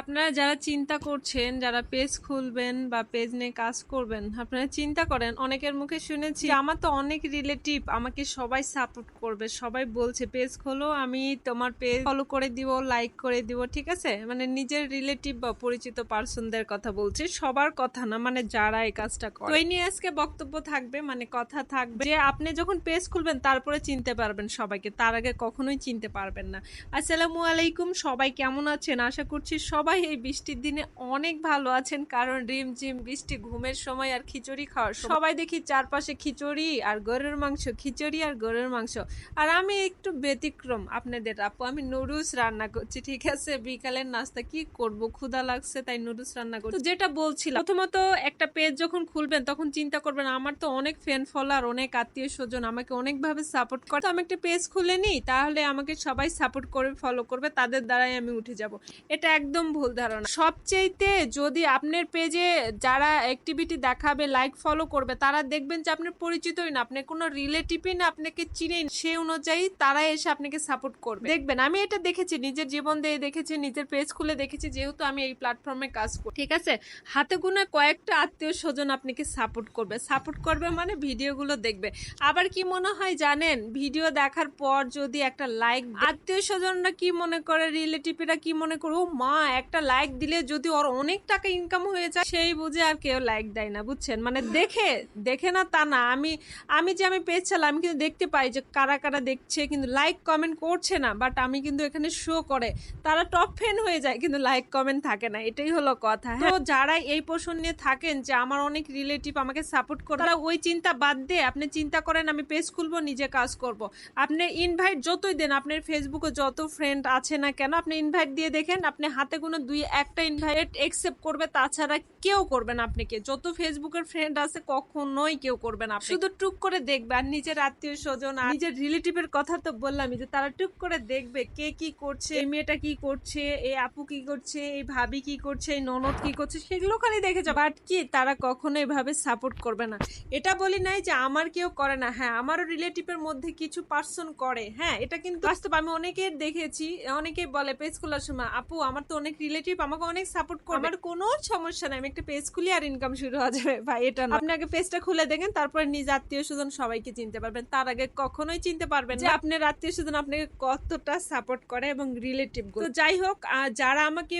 আপনারা যারা চিন্তা করছেন, যারা পেজ খুলবেন বা পেজ নিয়ে কাজ করবেন, আপনারা চিন্তা করেন, অনেকের মুখে শুনেছি আমার তো অনেক রিলেটিভ আমাকে সবাই সাপোর্ট করবে, সবাই বলছে পেজ খোলো, আমি তোমার পেজ ফলো করে দিব লাইক করে দিব। ঠিক আছে? মানে নিজের রিলেটিভ বা পরিচিত পার্সনদের কথা বলছি, সবার কথা না মানে যারা এই কাজটা করে। তো এই নিয়ে আজকে বক্তব্য থাকবে মানে কথা থাকবে যে, আপনি যখন পেজ খুলবেন, তারপরে চিনতে পারবেন সবাইকে, তার আগে কখনোই চিনতে পারবেন না। আসসালামু আলাইকুম, সবাই কেমন আছেন? আশা করছি সবাই এই বৃষ্টির দিনে অনেক ভালো আছেন, কারণ রিম ঝিম বৃষ্টি, ঘুমের সময় আর খিচুড়ি খাওয়ার সবাই দেখি চারপাশে খিচুড়ি আর গরুর মাংস, খিচুড়ি আর গরুর মাংস। আর আমি একটু ব্যতিক্রম আপনাদের, আপু, আমি নুডলস রান্না করছি, ঠিক আছে? বিকালের নাস্তা কি করব? ক্ষুধা লাগছে, তাই নুডলস রান্না করছি। যেটা বলছিলাম, প্রথমত একটা পেজ যখন খুলবেন, তখন চিন্তা করবেন, আমার তো অনেক ফ্যান ফলোয়ার অনেক আত্মীয় স্বজন আমাকে অনেকভাবে সাপোর্ট করে। আমি একটা পেজ খুলে নিই, তাহলে আমাকে সবাই সাপোর্ট করবে ফলো করবে, তাদের দ্বারাই আমি উঠে যাব। এটা একদম ভুল ধারণা। সবচেয়েতে যদি আপনার পেজে যারা অ্যাক্টিভিটি দেখাবে লাইক ফলো করবে, তারা দেখবেন যে আপনার পরিচিতই না, আপনি কোনো রিলেটিভই না, আপনাকে চিনেন সে অনুযায়ী তারা এসে আপনাকে সাপোর্ট করবে। দেখবেন, আমি এটা দেখেছি, নিজের জীবন দিয়ে দেখেছি, নিজের পেজ খুলে দেখেছি, যেহেতু আমি এই প্ল্যাটফর্মে কাজ করি। ঠিক আছে? হাতে গোনা কয়েকটা আত্মীয় স্বজন আপনাকে সাপোর্ট করবে। সাপোর্ট করবে মানে ভিডিওগুলো দেখবে। আবার কি মনে হয় জানেন? ভিডিও দেখার পর যদি একটা লাইক আত্মীয় স্বজনরা কি মনে করে? রিলেটিভরা কি মনে করে? ও মা একটা লাইক দিলে যদি ওর অনেক টাকা ইনকাম হয়ে যায়, সেই বুঝে আর কেউ লাইক দেয় না, বুঝছেন? মানে দেখে দেখে না তা না। আমি আমি যে আমি চালাই, আমি কিন্তু দেখতে পাই যে কারা কারা দেখছে, কিন্তু লাইক কমেন্ট করছে না বাট আমি কিন্তু এখানে শো করে। তারা টপ ফ্যান হয়ে যায়, কিন্তু লাইক কমেন্ট থাকে না। এটাই হলো কথা। তো যারা এই পোষণ নিয়ে থাকেন যে আমার অনেক রিলেটিভ আমাকে সাপোর্ট করে, তারা ওই চিন্তা বাদ দিয়ে, আপনি চিন্তা করেন, আমি পেজ খুলবো, নিজে কাজ করব। আপনি ইনভাইট যতই দেন, আপনার ফেসবুকে যত ফ্রেন্ড আছে না কেন, আপনি ইনভাইট দিয়ে দেখেন, আপনি হাতে কোনো দুই একটা ইনভাইট একসেপ্ট করবে, তাছাড়া কেউ করবেন আপনাকে। যত ফেসবুকের ফ্রেন্ড আছে, কখনোই কেউ করবেন আপনি শুধু টুক করে দেখবে, আর নিজের আত্মীয় স্বজন, আর নিজের রিলেটিভের কথা তো বললামই যে, তারা টুক করে দেখবে কে কি করছে, এই মেয়েটা কি করছে, এই আপু কি করছে, এই ভাবি কি করছে, এই ননদ কি করছে, সেগুলো খালি দেখে যাবে। বাট কি, তারা কখনো এভাবে সাপোর্ট করবে না। এটা বলি নাই যে, আমার কেউ করে না। হ্যাঁ আমারও রিলেটিভের মধ্যে কিছু পার্সন করে। হ্যাঁ এটা কিন্তু বাস্তব। আমি অনেকের দেখেছি, অনেকেই বলে, পেজ খোলার সময়, আপু, আমার তো অনেক রিলেটিভ আমাকে অনেক সাপোর্ট করে আমার কোনো সমস্যা নাই। আমি একটা পেজ খুলি আর ইনকাম শুরু হয়ে যাবে। ভাই এটা না। আপনি আগে পেজটা খুলে দেখেন তারপরে নিজ আত্মীয় স্বজন সবাইকে চিনতে পারবেন। তার আগে কখনোই চিনতে পারবেন যে আপনার আত্মীয় স্বজন আপনাকে কতটা সাপোর্ট করে এবং রিলেটিভ তো যাই হোক যারা আমাকে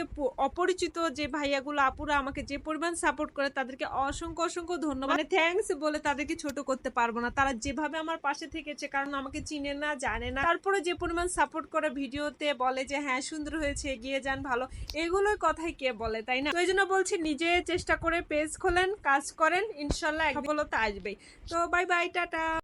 অপরিচিত যে ভাইয়াগুলো আপুরা আমাকে যে পরিমাণ সাপোর্ট করে তাদেরকে অসংখ্য অসংখ্য ধন্যবাদ। থ্যাঙ্কস বলে তাদেরকে ছোট করতে পারব না। তারা যেভাবে আমার পাশে থেকেছে কারণ আমাকে চিনে না জানে না। তারপরে যে পরিমাণ সাপোর্ট করে ভিডিওতে বলে যে হ্যাঁ সুন্দর হয়েছে এগিয়ে যান ভালো। এগুলোই কথাই কে বলে, তাই না? তো এই জন্য বলছি, নিজে চেষ্টা করে পেজ খোলেন, কাজ করেন, ইনশাল্লাহ সফলতা আসবেই। তো বাই বাই টাটা।